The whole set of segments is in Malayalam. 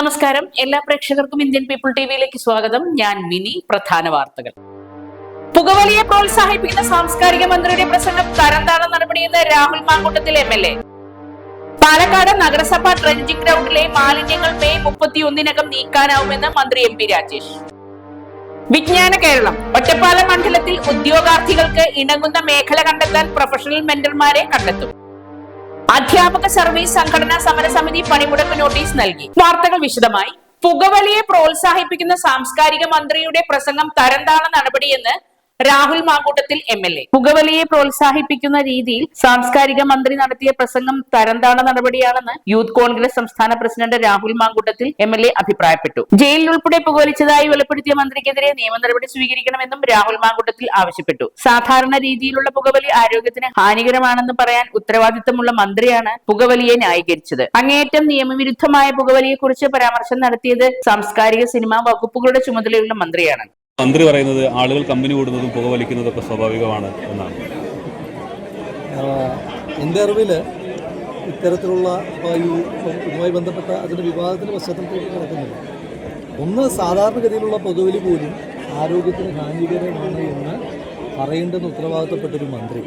നമസ്കാരം. എല്ലാ പ്രേക്ഷകർക്കും ഇന്ത്യൻ പീപ്പിൾ ടിവിയിലേക്ക് സ്വാഗതം. ഞാൻ മിനി. പ്രധാന വാർത്തകൾ. പുകവലിയെ പ്രോത്സാഹിപ്പിക്കുന്ന സാംസ്കാരിക മന്ത്രിയുടെ പ്രസംഗം തരംതാണ നടപടിയെന്ന് Rahul Mankoottathil M L A. Palakkad നഗരസഭ ട്രെഞ്ചിംഗ് ഗ്രൗണ്ടിലെ മാലിന്യങ്ങൾ മെയ് മുപ്പത്തിയൊന്നിനകം നീക്കാനാവുമെന്ന് മന്ത്രി എം പി രാജേഷ്. വിജ്ഞാന കേരളം. ഒറ്റപ്പാലം മണ്ഡലത്തിൽ ഉദ്യോഗാർത്ഥികൾക്ക് ഇണങ്ങുന്ന മേഖല കണ്ടെത്താൻ പ്രൊഫഷണൽ മെന്റർമാരെ കണ്ടെത്തും. അധ്യാപക സർവീസ് സംഘടനാ സമര സമിതി പണിമുടക്ക് നോട്ടീസ് നൽകി. വാർത്തകൾ വിശദമായി. പുകവലിയെ പ്രോത്സാഹിപ്പിക്കുന്ന സാംസ്കാരിക മന്ത്രിയുടെ പ്രസംഗം തരംതാണ നടപടിയെന്ന് Rahul Mankoottathil M L A. പുകവലിയെ പ്രോത്സാഹിപ്പിക്കുന്ന രീതിയിൽ സാംസ്കാരിക മന്ത്രി നടത്തിയ പ്രസംഗം തരംതാണ നടപടിയാണെന്ന് യൂത്ത് കോൺഗ്രസ് സംസ്ഥാന president Rahul Mankoottathil M L A അഭിപ്രായപ്പെട്ടു. ജയിലിൽ ഉൾപ്പെടെ പുകവലിച്ചതായി വെളിപ്പെടുത്തിയ മന്ത്രിക്കെതിരെ നിയമ നടപടി സ്വീകരിക്കണമെന്നും രാഹുൽ മാങ്കൂട്ടത്തിൽ ആവശ്യപ്പെട്ടു. സാധാരണ രീതിയിലുള്ള പുകവലി ആരോഗ്യത്തിന് ഹാനികരമാണെന്ന് പറയാൻ ഉത്തരവാദിത്തമുള്ള മന്ത്രിയാണ് പുകവലിയെ ന്യായീകരിച്ചത്. അങ്ങേയറ്റം നിയമവിരുദ്ധമായ പുകവലിയെക്കുറിച്ച് പരാമർശം നടത്തിയത് സാംസ്കാരിക സിനിമാ വകുപ്പുകളുടെ ചുമതലയുള്ള മന്ത്രിയാണ്. മന്ത്രി പറയുന്നത് ആളുകൾ കമ്പനി കൂടുന്നതും പുകവലിക്കുന്നതൊക്കെ സ്വാഭാവികമാണ് എന്നാണ്. എന്റെ അറിവിൽ ഇത്തരത്തിലുള്ള ഇതുമായി ബന്ധപ്പെട്ട അതിന്റെ വിവാദത്തിന്റെ പശ്ചാത്തലത്തിലേക്ക് നടക്കുന്നില്ല ഒന്ന് സാധാരണഗതിയിലുള്ള പുകവലി പോലും ആരോഗ്യത്തിന് ഹാനികരമാണ് എന്ന് പറയേണ്ടെന്ന് ഉത്തരവാദിത്തപ്പെട്ടൊരു മന്ത്രി.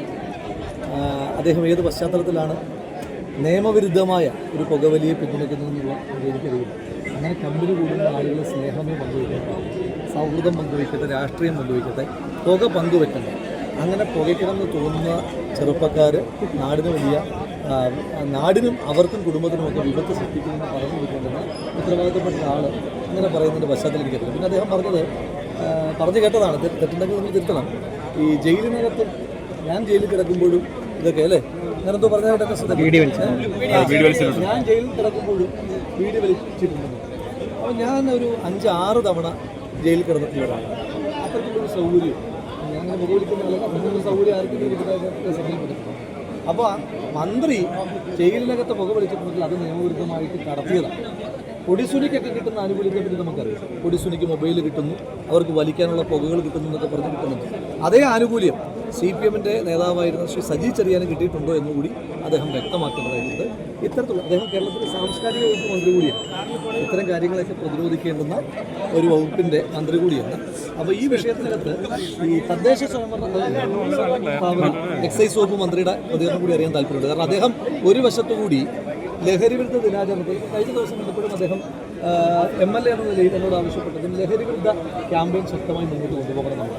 അദ്ദേഹം ഏത് പശ്ചാത്തലത്തിലാണ് നിയമവിരുദ്ധമായ ഒരു പുകവലിയെ പിന്തുണയ്ക്കുന്നതെന്നുള്ള എനിക്കറിയില്ല. അങ്ങനെ കമ്പനി കൂടുന്ന ആളുകൾ സ്നേഹമേ പങ്കുവയ്ക്കട്ടെ സൗഹൃദം പങ്കുവയ്ക്കട്ടെ രാഷ്ട്രീയം പങ്കുവയ്ക്കട്ടെ പുക പങ്കുവെക്കണ്ട അങ്ങനെ പുകയ്ക്കണമെന്ന് തോന്നുന്ന ചെറുപ്പക്കാർ നാടിന് വലിയ നാടിനും അവർക്കും കുടുംബത്തിനും ഒക്കെ വിപത്ത് സൃഷ്ടിക്കുന്ന പറഞ്ഞു കൊടുക്കേണ്ടത് ഉത്തരവാദിത്തപ്പെട്ട ആൾ അങ്ങനെ പറയുന്നതിന്റെ പശ്ചാത്തലം എനിക്കറിയില്ല പിന്നെ അദ്ദേഹം പറഞ്ഞത് പറഞ്ഞു കേട്ടതാണ് തെറ്റുണ്ടെങ്കിൽ നിങ്ങൾ തിരുത്തണം. ഈ ജയിലിനകത്ത് ഞാൻ ജയിലിൽ കിടക്കുമ്പോഴും ഇതൊക്കെ അല്ലേ? ഞാൻ എന്തോ പറഞ്ഞ ഞാൻ ജയിലിൽ കിടക്കുമ്പോഴും വീട് വലിച്ചിട്ടുണ്ടെന്ന്. അപ്പോൾ ഞാൻ ഒരു അഞ്ച് ആറ് തവണ ജയിലിൽ കിടന്നിട്ടുള്ള ഒരാളാണ്. അത്തരത്തിലൊരു സൗകര്യം. ഞങ്ങൾ അങ്ങനൊരു സൗകര്യം ആർക്കും അപ്പോൾ മന്ത്രി ജയിലിനകത്ത് പുക വിളിച്ചിട്ടുണ്ടെങ്കിൽ അത് നിയമവിരുദ്ധമായിട്ട് കടത്തിയതാണ് പൊടിസുനിക്കൊക്കെ കിട്ടുന്ന ആനുകൂല്യത്തെ പറ്റി നമുക്കറിയാം. പൊടിസുനിക്ക് മൊബൈൽ കിട്ടുന്നു അവർക്ക് വലിക്കാനുള്ള പുകകൾ കിട്ടുന്നു എന്നൊക്കെ പറഞ്ഞ് കിട്ടുന്നുണ്ട്. അതേ ആനുകൂല്യം സി പി എമ്മിന്റെ നേതാവായിരുന്ന ശ്രീ സജി ചെറിയാനും കിട്ടിയിട്ടുണ്ടോ എന്നുകൂടി അദ്ദേഹം വ്യക്തമാക്കേണ്ടതായിട്ടുണ്ട്. ഇത്തരത്തിലുള്ള അദ്ദേഹം കേരളത്തിലെ സാംസ്കാരിക വകുപ്പ് മന്ത്രി കൂടിയാണ്. ഇത്തരം കാര്യങ്ങളൊക്കെ പ്രതിരോധിക്കേണ്ടുന്ന ഒരു വകുപ്പിന്റെ മന്ത്രി കൂടിയാണ് അപ്പോൾ ഈ വിഷയത്തിനകത്ത് ഈ തദ്ദേശ സ്വയംഭരണ എക്സൈസ് വകുപ്പ് മന്ത്രിയുടെ പ്രതികരണം കൂടി അറിയാൻ താല്പര്യമുണ്ട്. കാരണം അദ്ദേഹം ഒരു വശത്തു കൂടി ലഹരി വിരുദ്ധ ദിനാചരണത്തിൽ കഴിഞ്ഞ ദിവസം കണ്ടപ്പോഴും അദ്ദേഹം എം എൽ എ എന്ന നിലയിൽ എന്നോട് ആവശ്യപ്പെട്ടതും ലഹരി വിരുദ്ധ ക്യാമ്പയിൻ ശക്തമായി മുന്നോട്ട് കൊണ്ടുപോകണമെന്നാണ്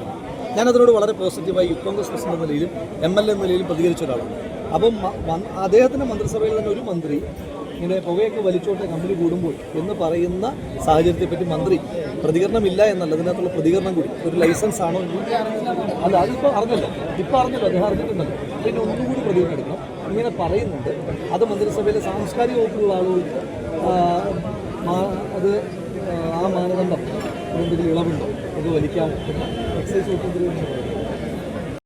ഞാനതിനോട് വളരെ പോസിറ്റീവായി യൂത്ത് കോൺഗ്രസ് പ്രസിഡന്റ് എന്ന നിലയിലും എം എൽ എ എന്ന നിലയിലും പ്രതികരിച്ച ഒരാളാണ് അപ്പം അദ്ദേഹത്തിന്റെ മന്ത്രിസഭയിൽ തന്നെ ഒരു മന്ത്രി ഇങ്ങനെ പുകയൊക്കെ വലിച്ചോട്ടെ കമ്പനി കൂടുമ്പോൾ എന്ന് പറയുന്ന സാഹചര്യത്തെപ്പറ്റി മന്ത്രി പ്രതികരണമില്ല എന്നല്ല അതിനകത്തുള്ള പ്രതികരണം കൂടി. ഒരു ലൈസൻസ് ആണോ അല്ല അതിപ്പോൾ അറിഞ്ഞല്ലോ. ഇപ്പോൾ അറിഞ്ഞല്ലോ അദ്ദേഹം അറിഞ്ഞിട്ടുണ്ടല്ലോ. പിന്നെ ഒന്നുകൂടി പ്രതികരണം എടുക്കണം ഇങ്ങനെ പറയുന്നുണ്ട്. അത് മന്ത്രിസഭയിലെ സാംസ്കാരിക വകുപ്പിലുള്ള ആളുകൾക്ക് അത് ആ, മാനദണ്ഡം എന്തെങ്കിലും ഇളവുണ്ടോ? അത് വലിക്കാം എക്സൈസ് വകുപ്പ്.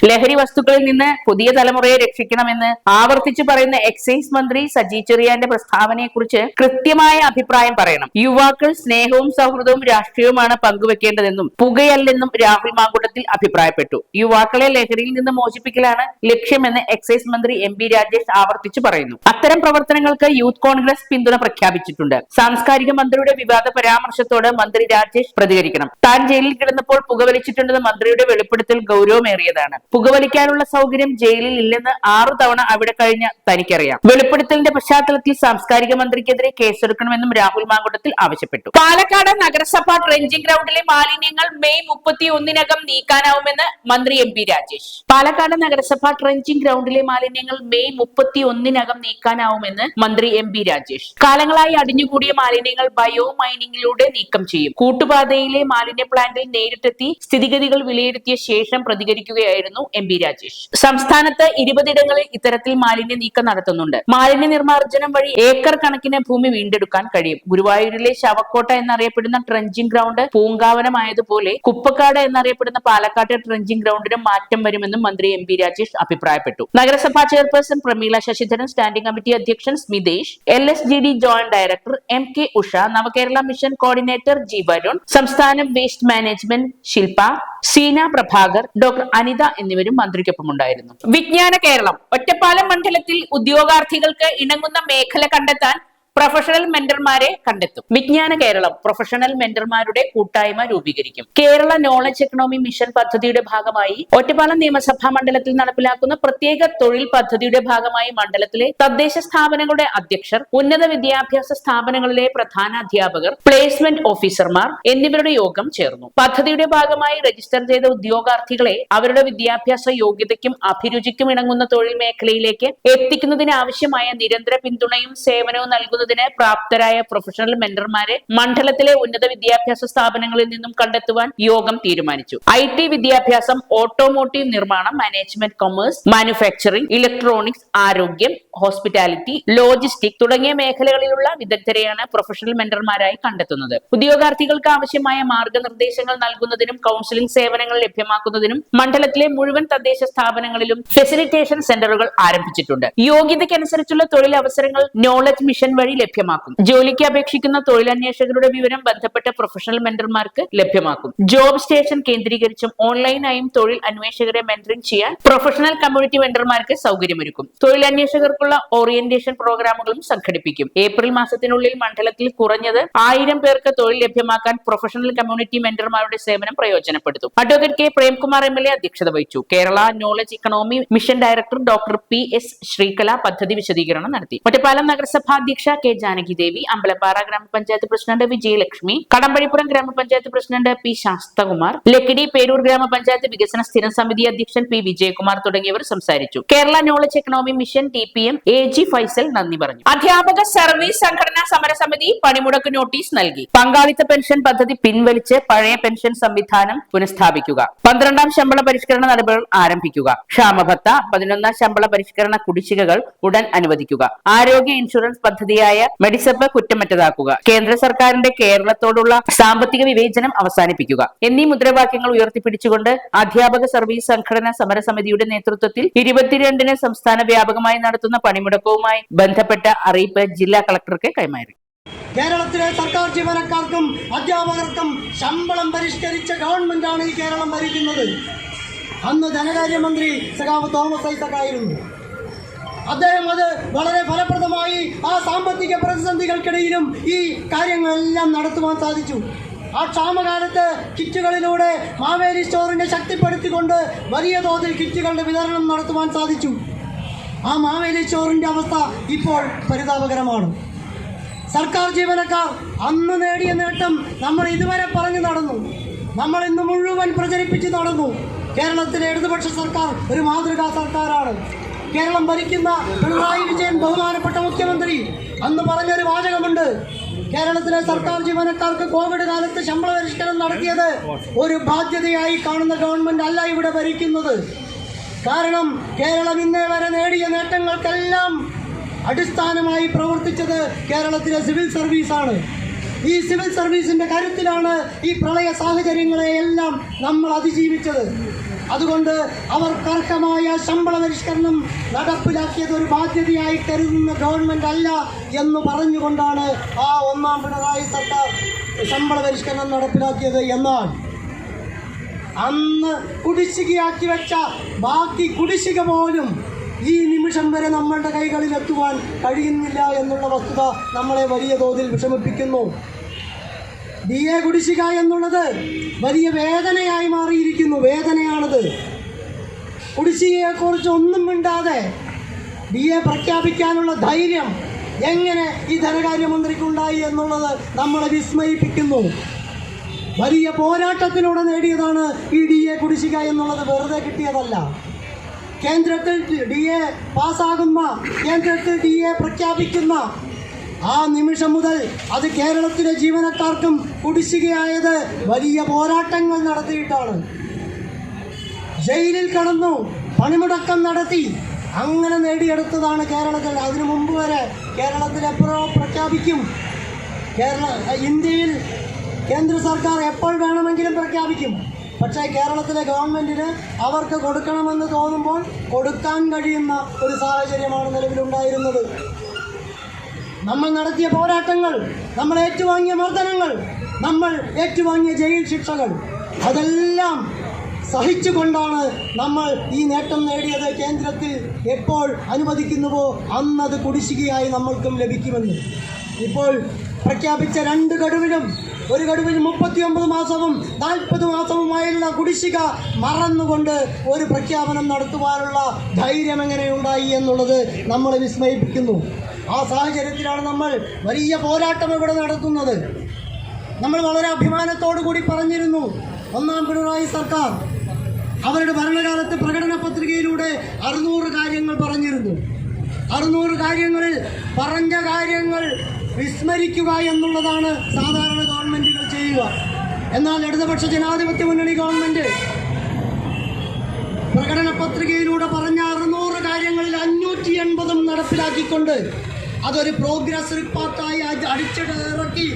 ലഹരി വസ്തുക്കളിൽ നിന്ന് പുതിയ തലമുറയെ രക്ഷിക്കണമെന്ന് ആവർത്തിച്ചു പറയുന്ന എക്സൈസ് മന്ത്രി സജി ചെറിയാന്റെ പ്രസ്താവനയെക്കുറിച്ച് കൃത്യമായ അഭിപ്രായം പറയണം. യുവാക്കൾ സ്നേഹവും സൗഹൃദവും രാഷ്ട്രീയവുമാണ് പങ്കുവെക്കേണ്ടതെന്നും പുകയല്ലെന്നും രാഹുൽ മാങ്കൂട്ടത്തിൽ അഭിപ്രായപ്പെട്ടു. യുവാക്കളെ ലഹരിയിൽ നിന്ന് മോചിപ്പിക്കലാണ് ലക്ഷ്യമെന്ന് എക്സൈസ് മന്ത്രി എം ബി രാജേഷ് ആവർത്തിച്ചു പറയുന്നു. അത്തരം പ്രവർത്തനങ്ങൾക്ക് യൂത്ത് കോൺഗ്രസ് പിന്തുണ പ്രഖ്യാപിച്ചിട്ടുണ്ട്. സാംസ്കാരിക മന്ത്രിയുടെ വിവാദ പരാമർശത്തോട് മന്ത്രി രാജേഷ് പ്രതികരിക്കണം. താൻ ജയിലിൽ കിടന്നപ്പോൾ പുകവലിച്ചിട്ടുണ്ടെന്ന് മന്ത്രിയുടെ വെളിപ്പെടുത്തൽ ഗൗരവമേറിയതാണ്. പുകവലിക്കാനുള്ള സൗകര്യം ജയിലിൽ ഇല്ലെന്ന് ആറു തവണ അവിടെ കഴിഞ്ഞ തനിക്കറിയാം. വെളിപ്പെടുത്തലിന്റെ പശ്ചാത്തലത്തിൽ സാംസ്കാരിക മന്ത്രിക്കെതിരെ കേസെടുക്കണമെന്നും രാഹുൽ മാങ്കുട്ടത്തിൽ ആവശ്യപ്പെട്ടു. പാലക്കാട് നഗരസഭ ട്രെഞ്ചിംഗ് ഗ്രൗണ്ടിലെ മാലിന്യങ്ങൾ മെയ് മുപ്പത്തി ഒന്നിനകം നീക്കാനാവുമെന്ന് മന്ത്രി എം പി രാജേഷ്. പാലക്കാട് നഗരസഭ ട്രെഞ്ചിംഗ് ഗ്രൗണ്ടിലെ മാലിന്യങ്ങൾ മെയ് മുപ്പത്തി ഒന്നിനകം നീക്കാനാവുമെന്ന് മന്ത്രി എം പി രാജേഷ്. കാലങ്ങളായി അടിഞ്ഞുകൂടിയ മാലിന്യങ്ങൾ ബയോ മൈനിങ്ങിലൂടെ നീക്കം ചെയ്യും. കൂട്ടുപാതയിലെ മാലിന്യ പ്ലാന്റിൽ നേരിട്ടെത്തി സ്ഥിതിഗതികൾ വിലയിരുത്തിയ ശേഷം പ്രതികരിക്കുകയായിരുന്നു എം പി രാജേഷ്. സംസ്ഥാനത്ത് ഇരുപതിടങ്ങളിൽ ഇത്തരത്തിൽ മാലിന്യ നീക്കം നടത്തുന്നുണ്ട്. മാലിന്യ നിർമ്മാർജനം വഴി ഏക്കർ കണക്കിന് ഭൂമി വീണ്ടെടുക്കാൻ കഴിയും. ഗുരുവായൂരിലെ ശവക്കോട്ട എന്നറിയപ്പെടുന്ന ട്രഞ്ചിങ് ഗ്രൗണ്ട് പൂങ്കാവനമായതുപോലെ കുപ്പക്കാട് എന്നറിയപ്പെടുന്ന പാലക്കാട് ട്രഞ്ചിങ് ഗ്രൗണ്ടിനും മാറ്റം വരുമെന്നും മന്ത്രി എം പി രാജേഷ് അഭിപ്രായപ്പെട്ടു. നഗരസഭാ chairperson Prameela Sasidharan standing committee അധ്യക്ഷൻ Smithesh L S G D joint director M K Usha Navakerala mission coordinator G Varun സംസ്ഥാനം waste management Shilpa Seena Prabhakar doctor Anitha എന്നിവരും മന്ത്രിക്കൊപ്പം ഉണ്ടായിരുന്നു വിജ്ഞാന കേരളം. ഒറ്റപ്പാലം മണ്ഡലത്തിൽ ഉദ്യോഗാർത്ഥികൾക്ക് ഇണങ്ങുന്ന മേഖല കണ്ടെത്താൻ പ്രൊഫഷണൽ മെന്റർമാരെ കണ്ടെത്തും. വിജ്ഞാന കേരളം പ്രൊഫഷണൽ മെന്റർമാരുടെ കൂട്ടായ്മ രൂപീകരിക്കും. കേരള നോളജ് എക്കണോമി മിഷൻ പദ്ധതിയുടെ ഭാഗമായി ഒറ്റപ്പാലം നിയമസഭാ മണ്ഡലത്തിൽ നടപ്പിലാക്കുന്ന പ്രത്യേക തൊഴിൽ പദ്ധതിയുടെ ഭാഗമായി മണ്ഡലത്തിലെ തദ്ദേശ സ്ഥാപനങ്ങളുടെ അധ്യക്ഷർ ഉന്നത വിദ്യാഭ്യാസ സ്ഥാപനങ്ങളിലെ പ്രധാന അധ്യാപകർ പ്ലേസ്മെന്റ് ഓഫീസർമാർ എന്നിവരുടെ യോഗം ചേർന്നു. പദ്ധതിയുടെ ഭാഗമായി രജിസ്റ്റർ ചെയ്ത ഉദ്യോഗാർത്ഥികളെ അവരുടെ വിദ്യാഭ്യാസ യോഗ്യതയ്ക്കും അഭിരുചിക്കും ഇണങ്ങുന്ന തൊഴിൽ മേഖലയിലേക്ക് എത്തിക്കുന്നതിന് ആവശ്യമായ നിരന്തര പിന്തുണയും സേവനവും നൽകുന്നതിന് പ്രാപ്തരായ പ്രൊഫഷണൽ മെന്റർമാരെ മണ്ഡലത്തിലെ ഉന്നത വിദ്യാഭ്യാസ സ്ഥാപനങ്ങളിൽ നിന്നും കണ്ടെത്തുവാൻ യോഗം തീരുമാനിച്ചു. ഐ ടി വിദ്യാഭ്യാസം ഓട്ടോമോട്ടീവ് നിർമ്മാണം മാനേജ്മെന്റ് കൊമേഴ്സ് മാനുഫാക്ചറിംഗ് ഇലക്ട്രോണിക്സ് ആരോഗ്യം ഹോസ്പിറ്റാലിറ്റി ലോജിസ്റ്റിക് തുടങ്ങിയ മേഖലകളിലുള്ള വിദഗ്ധരെയാണ് പ്രൊഫഷണൽ മെന്റർമാരായി കണ്ടെത്തുന്നത്. ഉദ്യോഗാർത്ഥികൾക്ക് ആവശ്യമായ മാർഗനിർദ്ദേശങ്ങൾ നൽകുന്നതിനും കൗൺസിലിംഗ് സേവനങ്ങൾ ലഭ്യമാക്കുന്നതിനും മണ്ഡലത്തിലെ മുഴുവൻ തദ്ദേശ സ്ഥാപനങ്ങളിലും ഫെസിലിറ്റേഷൻ സെന്ററുകൾ ആരംഭിച്ചിട്ടുണ്ട്. യോഗ്യതയ്ക്കനുസരിച്ചുള്ള തൊഴിലവസരങ്ങൾ നോളജ് മിഷൻ വഴി ലഭ്യമാക്കും ജോലിക്ക് അപേക്ഷിക്കുന്ന തൊഴിലന്വേഷകരുടെ വിവരം ബന്ധപ്പെട്ട പ്രൊഫഷണൽ മെന്റർമാർക്ക് ലഭ്യമാക്കും. ജോബ് സ്റ്റേഷൻ കേന്ദ്രീകരിച്ചും ഓൺലൈനായും തൊഴിൽ അന്വേഷകരെ മെന്ററിംഗ് ചെയ്യാൻ പ്രൊഫഷണൽ കമ്മ്യൂണിറ്റി മെന്റർമാർക്ക് സൗകര്യമൊരുക്കും. തൊഴിലന്വേഷകർക്കുള്ള ഓറിയന്റേഷൻ പ്രോഗ്രാമുകളും സംഘടിപ്പിക്കും. ഏപ്രിൽ മാസത്തിനുള്ളിൽ മണ്ഡലത്തിൽ കുറഞ്ഞത് ആയിരം പേർക്ക് തൊഴിൽ ലഭ്യമാക്കാൻ പ്രൊഫഷണൽ കമ്മ്യൂണിറ്റി മെന്റർമാരുടെ സേവനം പ്രയോജനപ്പെടുത്തും. Advocate K. Premkumar M. L. A അധ്യക്ഷത വഹിച്ചു. Kerala knowledge economy mission director doctor P S Sreekala പദ്ധതി വിശദീകരണം നടത്തി. ഒറ്റപ്പാലം നഗരസഭാ അധ്യക്ഷ കെ ജാനകി ദേവി അമ്പലപ്പാറ ഗ്രാമപഞ്ചായത്ത് പ്രസിഡന്റ് വിജയലക്ഷ്മി കടമ്പഴിപ്പുറം ഗ്രാമപഞ്ചായത്ത് പ്രസിഡന്റ് പി ശാസ്തകുമാർ ലക്കിടി പേരൂർ ഗ്രാമപഞ്ചായത്ത് വികസന സ്ഥിരം സമിതി അധ്യക്ഷൻ പി വിജയകുമാർ തുടങ്ങിയവർ സംസാരിച്ചു. Kerala knowledge economy mission T P M A G Faisal നന്ദി പറഞ്ഞു. അധ്യാപക സർവീസ് സംഘടനാ സമരസമിതി പണിമുടക്ക് നോട്ടീസ് നൽകി. പങ്കാളിത്ത പെൻഷൻ പദ്ധതി പിൻവലിച്ച് പഴയ പെൻഷൻ സംവിധാനം പുനഃസ്ഥാപിക്കുക. പന്ത്രണ്ടാം ശമ്പള പരിഷ്കരണ നടപടികൾ ആരംഭിക്കുക. ക്ഷാമഭത്ത പതിനൊന്നാം ശമ്പള പരിഷ്കരണ കുടിശ്ശികകൾ ഉടൻ അനുവദിക്കുക. ആരോഗ്യ ഇൻഷുറൻസ് പദ്ധതിയായ മെഡിസപ്പ് കുറ്റമറ്റതാക്കുക. കേന്ദ്ര സർക്കാരിന്റെ കേരളത്തോടുള്ള സാമ്പത്തിക വിവേചനം അവസാനിപ്പിക്കുക. എന്നീ മുദ്രാവാക്യങ്ങൾ ഉയർത്തിപ്പിടിച്ചുകൊണ്ട് അധ്യാപക സർവീസ് സംഘടനാ സമരസമിതിയുടെ നേതൃത്വത്തിൽ ഇരുപത്തിരണ്ടിന് സംസ്ഥാന വ്യാപകമായി നടത്തുന്ന പണിമുടക്കവുമായി ബന്ധപ്പെട്ട അറിയിപ്പ് ജില്ലാ കളക്ടർക്ക് കൈമാറി. കേരളത്തിലെ സർക്കാർ ജീവനക്കാർക്കും അധ്യാപകർക്കും ശമ്പളം പരിഷ്കരിച്ച ഗവൺമെന്റാണ് ഈ കേരളം ഭരിക്കുന്നത്. അന്ന് ധനകാര്യമന്ത്രി സഖാവ് തോമസ് ഐസക്കായിരുന്നു. അദ്ദേഹം അത് വളരെ ഫലപ്രദമായി ആ സാമ്പത്തിക പ്രതിസന്ധികൾക്കിടയിലും ഈ കാര്യങ്ങളെല്ലാം നടത്തുവാൻ സാധിച്ചു. ആ ക്ഷാമകാലത്ത് കിറ്റുകളിലൂടെ മാവേലി സ്റ്റോറിനെ ശക്തിപ്പെടുത്തിക്കൊണ്ട് വലിയ തോതിൽ കിറ്റുകളുടെ വിതരണം നടത്തുവാൻ സാധിച്ചു. ആ മാവേലി സ്റ്റോറിന്റെ അവസ്ഥ ഇപ്പോൾ പരിതാപകരമാണ്. സർക്കാർ ജീവനക്കാർ അന്ന് നേടിയ നേട്ടം നമ്മൾ ഇതുവരെ പറഞ്ഞു നടന്നു. നമ്മൾ ഇന്ന് മുഴുവൻ പ്രചരിപ്പിച്ച് നടന്നു. കേരളത്തിലെ ഇടതുപക്ഷ സർക്കാർ ഒരു മാതൃകാ സർക്കാരാണ്. കേരളം ഭരിക്കുന്ന പിണറായി വിജയൻ ബഹുമാനപ്പെട്ട മുഖ്യമന്ത്രി അന്ന് പറഞ്ഞൊരു വാചകമുണ്ട്. കേരളത്തിലെ സർക്കാർ ജീവനക്കാർക്ക് കോവിഡ് കാലത്ത് ശമ്പള പരിഷ്കരണം നടത്തിയത് ഒരു ബാധ്യതയായി കാണുന്ന ഗവൺമെന്റ് അല്ല ഇവിടെ ഭരിക്കുന്നത്. കാരണം കേരളം ഇന്നേ വരെ നേടിയ നേട്ടങ്ങൾക്കെല്ലാം അടിസ്ഥാനമായി പ്രവർത്തിച്ചത് കേരളത്തിലെ സിവിൽ സർവീസാണ്. ഈ സിവിൽ സർവീസിന്റെ കരുത്തിലാണ് ഈ പ്രളയ സാഹചര്യങ്ങളെയെല്ലാം നമ്മൾ അതിജീവിച്ചത്. അതുകൊണ്ട് അവർക്ക് അർഹമായ ശമ്പള പരിഷ്കരണം നടപ്പിലാക്കിയത് ഒരു ബാധ്യതയായി കരുതുന്ന ഗവൺമെന്റ് അല്ല എന്ന് പറഞ്ഞുകൊണ്ടാണ് ആ ഒന്നാം പിണറായി സർക്കാർ ശമ്പള പരിഷ്കരണം നടപ്പിലാക്കിയത് എന്നാൽ അന്ന് കുടിശ്ശികയാക്കി വെച്ച ബാക്കി കുടിശ്ശിക പോലും ഈ നിമിഷം വരെ നമ്മളുടെ കൈകളിൽ എത്തുവാൻ കഴിയുന്നില്ല എന്നുള്ള വസ്തുത നമ്മളെ വലിയ തോതിൽ വിഷമിപ്പിക്കുന്നു. എ കുടിശ്ശിക എന്നുള്ളത് വലിയ വേദനയായി മാറിയിരിക്കുന്നു. വേദനയാണത്. കുടിശ്ശികയെക്കുറിച്ച് ഒന്നും മിണ്ടാതെ എ പ്രഖ്യാപിക്കാനുള്ള ധൈര്യം എങ്ങനെ ഈ ധനകാര്യമന്ത്രിക്കുണ്ടായി എന്നുള്ളത് നമ്മളെ വിസ്മയിപ്പിക്കുന്നു. വലിയ പോരാട്ടത്തിലൂടെ നേടിയതാണ് ഈ ഡി എ കുടിശ്ശിക എന്നുള്ളത് വെറുതെ കിട്ടിയതല്ല. കേന്ദ്രത്തിൽ ഡി എ പാസ്സാകുന്ന കേന്ദ്രത്തിൽ ഡി എ പ്രഖ്യാപിക്കുന്ന ആ നിമിഷം മുതൽ അത് കേരളത്തിലെ ജീവനക്കാർക്കും കുടിശ്ശികയായത് വലിയ പോരാട്ടങ്ങൾ നടത്തിയിട്ടാണ്. ജയിലിൽ കടന്നു പണിമുടക്കം നടത്തി അങ്ങനെ നേടിയെടുത്തതാണ് കേരളത്തിൽ. അതിനു മുമ്പ് വരെ കേരളത്തിൽ എപ്പോഴോ പ്രഖ്യാപിക്കും. കേരള ഇന്ത്യയിൽ കേന്ദ്ര സർക്കാർ എപ്പോൾ വേണമെങ്കിലും പ്രഖ്യാപിക്കും. പക്ഷേ കേരളത്തിലെ ഗവൺമെന്റിന് അവർക്ക് കൊടുക്കണമെന്ന് തോന്നുമ്പോൾ കൊടുക്കാൻ കഴിയുന്ന ഒരു സാഹചര്യമാണ് നിലവിലുണ്ടായിരുന്നത്. നമ്മൾ നടത്തിയ പോരാട്ടങ്ങൾ നമ്മൾ ഏറ്റുവാങ്ങിയ മർദ്ദനങ്ങൾ നമ്മൾ ഏറ്റുവാങ്ങിയ ജയിൽ ശിക്ഷകൾ അതെല്ലാം സഹിച്ചുകൊണ്ടാണ് നമ്മൾ ഈ നേട്ടം നേടിയത്. കേന്ദ്രത്തിൽ എപ്പോൾ അനുവദിക്കുന്നുവോ അന്നത് കുടിശ്ശികയായി നമ്മൾക്കും ലഭിക്കുമെന്ന്. ഇപ്പോൾ പ്രഖ്യാപിച്ച രണ്ട് ഗഡുവിനും ഒരു ഗഡുവിന് മുപ്പത്തിയൊമ്പത് മാസവും നാൽപ്പത് മാസവുമായുള്ള കുടിശ്ശിക മറന്നുകൊണ്ട് ഒരു പ്രഖ്യാപനം നടത്തുവാനുള്ള ധൈര്യം എങ്ങനെയുണ്ടായി എന്നുള്ളത് നമ്മളെ വിസ്മയിപ്പിക്കുന്നു. ആ സാഹചര്യത്തിലാണ് നമ്മൾ വലിയ പോരാട്ടം ഇവിടെ നടത്തുന്നത്. നമ്മൾ വളരെ അഭിമാനത്തോടു കൂടി പറഞ്ഞിരുന്നു ഒന്നാം പിണറായി സർക്കാർ അവരുടെ ഭരണകാലത്ത് പ്രകടന പത്രികയിലൂടെ അറുന്നൂറ് കാര്യങ്ങൾ പറഞ്ഞിരുന്നു. അറുന്നൂറ് കാര്യങ്ങളിൽ പറഞ്ഞ കാര്യങ്ങൾ വിസ്മരിക്കുക എന്നുള്ളതാണ് സാധാരണ ഗവൺമെന്റുകൾ ചെയ്യുക. എന്നാൽ ഇടതുപക്ഷ ജനാധിപത്യ മുന്നണി ഗവൺമെന്റ് പ്രകടന പത്രികയിലൂടെ പറഞ്ഞ അറുന്നൂറ് കാര്യങ്ങളിൽ അഞ്ഞൂറ്റി എൺപതും നടപ്പിലാക്കിക്കൊണ്ട് അതൊരു പ്രോഗ്രസ് റിപ്പോർട്ടായി അടിച്ചിറക്കി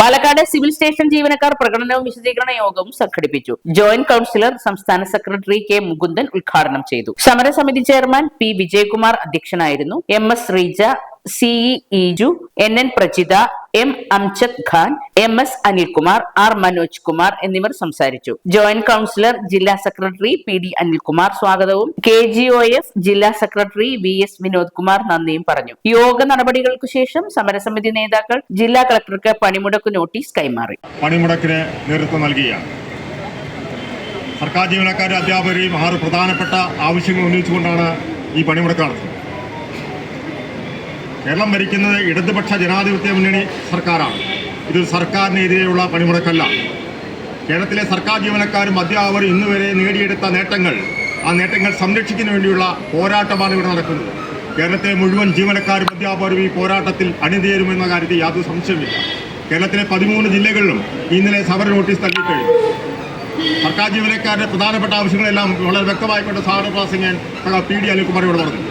പാലക്കാട് സിവിൽ സ്റ്റേഷൻ ജീവനക്കാർ പ്രകടനവും വിശദീകരണ യോഗവും സംഘടിപ്പിച്ചു. ജോയിന്റ് കൌൺസിലർ സംസ്ഥാന സെക്രട്ടറി കെ മുകുന്ദൻ ഉദ്ഘാടനം ചെയ്തു. സമരസമിതി ചെയർമാൻ പി വിജയകുമാർ അധ്യക്ഷനായിരുന്നു. M S Reeja CE Iju N N Prajitha M Amjad Khan M S Anilkumar R Manoj Kumar എന്നിവർ സംസാരിച്ചു. ജോയിന്റ് കൌൺസിലർ ജില്ലാ സെക്രട്ടറി പി ഡി അനിൽകുമാർ സ്വാഗതവും. കെ ജി ഒ എഫ് ജില്ലാ secretary V S Vinod Kumar നന്ദിയും പറഞ്ഞു. യോഗ നടപടികൾക്ക് ശേഷം സമരസമിതി നേതാക്കൾ ജില്ലാ കളക്ടർക്ക് പണിമുടക്ക് നോട്ടീസ് കൈമാറി. പണിമുടക്കിന് നേതൃത്വം നൽകുകയാണ്. സർക്കാർ ജീവനക്കാരും അധ്യാപകരെയും ആറ് പ്രധാനപ്പെട്ട ആവശ്യങ്ങൾ ഉന്നയിച്ചുകൊണ്ടാണ് ഈ പണിമുടക്ക് നടത്തുന്നത്. കേരളം ഭരിക്കുന്നത് ഇടതുപക്ഷ ജനാധിപത്യ മുന്നണി സർക്കാരാണ്. ഇത് സർക്കാരിനെതിരെയുള്ള പണിമുടക്കല്ല. കേരളത്തിലെ സർക്കാർ ജീവനക്കാരും അധ്യാപകരും ഇന്നുവരെ നേടിയെടുത്ത നേട്ടങ്ങൾ ആ നേട്ടങ്ങൾ സംരക്ഷിക്കുന്നതിന് വേണ്ടിയുള്ള പോരാട്ടമാണ് ഇവിടെ നടക്കുന്നത്. കേരളത്തിലെ മുഴുവൻ ജീവനക്കാരും അധ്യാപകരും ഈ പോരാട്ടത്തിൽ അണിതേരുമെന്ന കാര്യത്തിൽ യാതൊരു സംശയമില്ല കേരളത്തിലെ പതിമൂന്ന് ജില്ലകളിലും ഇന്നലെ സമര നോട്ടീസ് തള്ളിക്കഴിഞ്ഞു സർക്കാർ ജീവനക്കാരുടെ പ്രധാനപ്പെട്ട ആവശ്യങ്ങളെല്ലാം വളരെ വ്യക്തമായിക്കൊണ്ട് സാറ് പ്രാസംഗൻ പി ഡി അനിൽകുമാർ ഇവിടെ പറഞ്ഞു.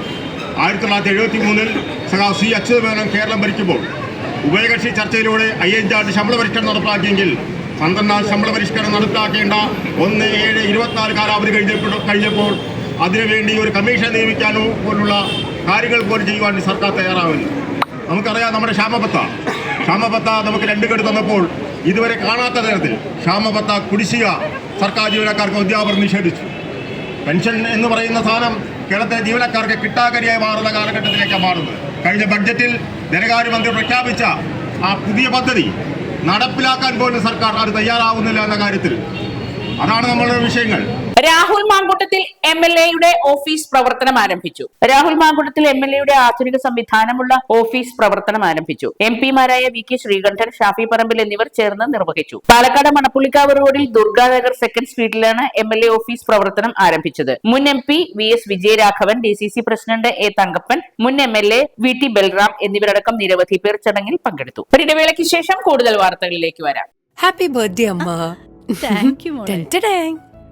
ആയിരത്തി തൊള്ളായിരത്തി എഴുപത്തി മൂന്നിൽ സഖാ സി അച്യുതമേനോൻ കേരളം ഭരിക്കുമ്പോൾ ഉഭയകക്ഷി ചർച്ചയിലൂടെ അയ്യഞ്ചാണ്ട് ശമ്പള പരിഷ്കരണം നടപ്പാക്കിയെങ്കിൽ പന്ത്രണ്ടാം ശമ്പള പരിഷ്കരണം നടപ്പാക്കേണ്ട ഒന്ന് ഏഴ് ഇരുപത്തിനാല് കാലാവധി കഴിഞ്ഞപ്പോൾ കഴിഞ്ഞപ്പോൾ അതിനുവേണ്ടി ഒരു കമ്മീഷൻ നിയമിക്കാനോ പോലുള്ള കാര്യങ്ങൾ പോലും ചെയ്യുവാൻ സർക്കാർ തയ്യാറാവില്ല. നമുക്കറിയാം നമ്മുടെ ക്ഷാമപത്ത ക്ഷാമപത്ത നമുക്ക് രണ്ട് കെട്ട് തന്നപ്പോൾ ഇതുവരെ കാണാത്ത തരത്തിൽ ക്ഷാമപത്ത കുടിശ്ശിക സർക്കാർ ജീവനക്കാർക്ക് അധ്യാപകർ നിഷേധിച്ചു. പെൻഷൻ എന്ന് പറയുന്ന സാധനം കേരളത്തിലെ ജീവനക്കാർക്ക് കിട്ടാക്കരിയായി മാറുന്ന കാലഘട്ടത്തിലേക്കാണ് മാറുന്നത്. കഴിഞ്ഞ ബഡ്ജറ്റിൽ ധനകാര്യമന്ത്രി പ്രഖ്യാപിച്ച ആ പുതിയ പദ്ധതി നടപ്പിലാക്കാൻ പോലും സർക്കാർ അത് തയ്യാറാവുന്നില്ല എന്ന കാര്യത്തിൽ. അതാണ് നമ്മളുടെ വിഷയങ്ങൾ. രാഹുൽ മാങ്കൂട്ടത്തിൽ എം എൽ എയുടെ ഓഫീസ് പ്രവർത്തനം ആരംഭിച്ചു. രാഹുൽ മാങ്കൂട്ടത്തിൽ എം എൽ എയുടെ ആധുനിക സംവിധാനമുള്ള ഓഫീസ് പ്രവർത്തനം ആരംഭിച്ചു. എം പിമാരായ വി കെ ശ്രീകണ്ഠൻ ഷാഫി പറമ്പിൽ എന്നിവർ ചേർന്ന് നിർവഹിച്ചു. പാലക്കാട് മണപ്പുള്ളിക്കാവ് റോഡിൽ ദുർഗാനഗർ സെക്കൻഡ് സ്ട്രീറ്റിലാണ് എം എൽ എ ഓഫീസ് പ്രവർത്തനം ആരംഭിച്ചത്. മുൻ M P V S Vijayaraghavan D C C president A Thankappan മുൻ M L A V T Balram എന്നിവരടക്കം നിരവധി പേർ ചടങ്ങിൽ പങ്കെടുത്തു. ഒരിടവേളയ്ക്ക് ശേഷം കൂടുതൽ വാർത്തകളിലേക്ക് വരാം. ഹാപ്പി ബർത്ത്ഡേ അമ്മ. താങ്ക് യു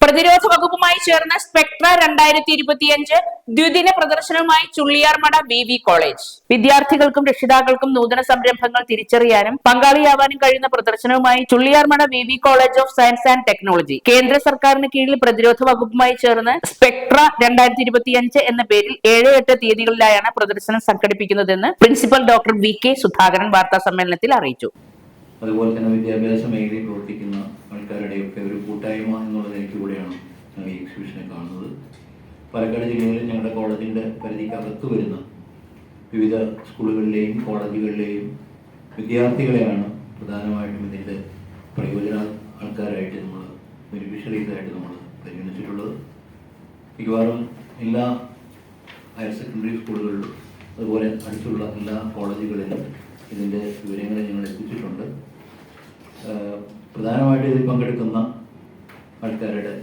പ്രതിരോധ വകുപ്പുമായി ചേർന്ന സ്പെക്ട്ര രണ്ടായിരത്തി ഇരുപത്തിയഞ്ച് ദ്വിദിന പ്രദർശനവുമായി ചുള്ളിയാർമട വി വി കോളേജ്. വിദ്യാർത്ഥികൾക്കും രക്ഷിതാക്കൾക്കും നൂതന സംരംഭങ്ങൾ തിരിച്ചറിയാനും പങ്കാളിയാവാനും കഴിയുന്ന പ്രദർശനവുമായി Chulliyarmada V V college of science and technology കേന്ദ്ര സർക്കാരിന് കീഴിൽ പ്രതിരോധ വകുപ്പുമായി ചേർന്ന് സ്പെക്ട്ര രണ്ടായിരത്തി ഇരുപത്തിയഞ്ച് എന്ന പേരിൽ ഏഴ് എട്ട് തീയതികളിലായാണ് പ്രദർശനം സംഘടിപ്പിക്കുന്നതെന്ന് principal doctor V K Sudhakaran വാർത്താ സമ്മേളനത്തിൽ അറിയിച്ചു. അതുപോലെ തന്നെ വിദ്യാഭ്യാസ മേഖലയിൽ പ്രവർത്തിക്കുന്ന ആൾക്കാരുടെയൊക്കെ ഒരു കൂട്ടായ്മ എന്നുള്ള നിലയ്ക്ക് കൂടെയാണ് ഞങ്ങൾ ഈ എക്സിബിഷനെ കാണുന്നത് പാലക്കാട് ജില്ലയിൽ ഞങ്ങളുടെ കോളേജിന്റെ പരിധിക്കകത്ത് വരുന്ന വിവിധ സ്കൂളുകളിലെയും കോളേജുകളിലെയും വിദ്യാർത്ഥികളെയാണ് പ്രധാനമായിട്ടും ഇതിന്റെ പ്രയോജന ആൾക്കാരായിട്ട് നമ്മൾ ബെനിഫിഷ്യറീസായിട്ട് നമ്മൾ പരിഗണിച്ചിട്ടുള്ളത്. മിക്കവാറും എല്ലാ ഹയർ സെക്കൻഡറി സ്കൂളുകളിലും അതുപോലെ അടുത്തുള്ള എല്ലാ കോളേജുകളിലും ഇതിന്റെ വിവരങ്ങൾ ഞങ്ങൾ എത്തിച്ചിട്ടുണ്ട്. പ്രധാനമായിട്ട് ഇതിൽ പങ്കെടുക്കുന്ന ആൾക്കാരുടെ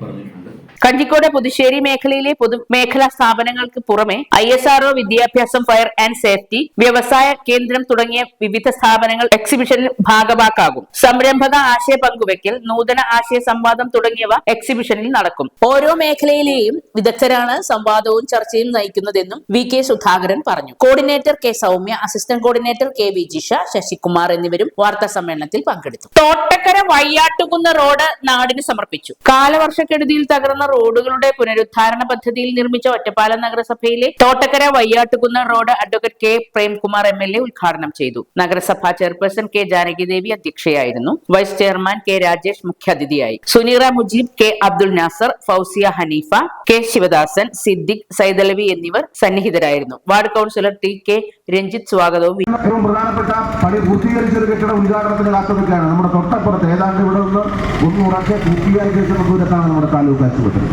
പറഞ്ഞിട്ടുണ്ട്. കഞ്ചിക്കോട് പുതുശ്ശേരി മേഖലയിലെ പൊതുമേഖലാ സ്ഥാപനങ്ങൾക്ക് പുറമെ ഐ എസ് ആർഒ വിദ്യാഭ്യാസം ഫയർ ആൻഡ് സേഫ്റ്റി വ്യവസായ കേന്ദ്രം തുടങ്ങിയ വിവിധ സ്ഥാപനങ്ങൾ എക്സിബിഷനിൽ ഭാഗമാക്കാകും സംരംഭക ആശയ പങ്കുവയ്ക്കൽ നൂതന ആശയ സംവാദം തുടങ്ങിയവ എക്സിബിഷനിൽ നടക്കും. ഓരോ മേഖലയിലെയും വിദഗ്ധരാണ് സംവാദവും ചർച്ചയും നയിക്കുന്നതെന്നും വി കെ സുധാകരൻ പറഞ്ഞു. Coordinator K Soumya assistant coordinator K V Jisha Sasikumar എന്നിവരും വാർത്താ സമ്മേളനത്തിൽ പങ്കെടുത്തു. തോട്ടക്കര വയ്യാട്ടുകുന്ന റോഡ് നാടിന് സമർപ്പിച്ചു. കാലവർഷക്കെടുതിയിൽ തകർന്ന റോഡുകളുടെ പുനരുദ്ധാരണ പദ്ധതിയിൽ നിർമ്മിച്ച ഒറ്റപ്പാലം നഗരസഭയിലെ Thottakkara Vayyattukunnu road advocate K Premkumar M L A ഉദ്ഘാടനം ചെയ്തു. നഗരസഭാ ചെയർപേഴ്സൺ കെ ജാനകിദേവി അധ്യക്ഷയായിരുന്നു. വൈസ് ചെയർമാൻ കെ രാജേഷ് മുഖ്യാതിഥിയായി. സുനീറ മുജീബ് കെ അബ്ദുൽ നാസർ ഫൗസിയ ഹനീഫ കെ ശിവദാസൻ സിദ്ദിഖ് സൈദലവി എന്നിവർ സന്നിഹിതരായിരുന്നു. Ward councillor T K Ranjith സ്വാഗതവും ഏറ്റവും പ്രധാനപ്പെട്ട പണി പൂർത്തീകരിച്ച ഒരു കെട്ടിട ഉദ്ഘാടനത്തിന് കാത്തുനിൽക്കുകയാണ് നമ്മുടെ തൊട്ടപ്പുറത്ത് ഏതാണ്ട് ഇവിടെ നിന്ന് ഒന്ന് ഉറക്കെ പൂർത്തീകരിച്ച ദൂരത്താണ് നമ്മുടെ താലൂക്ക് ആശുപത്രി.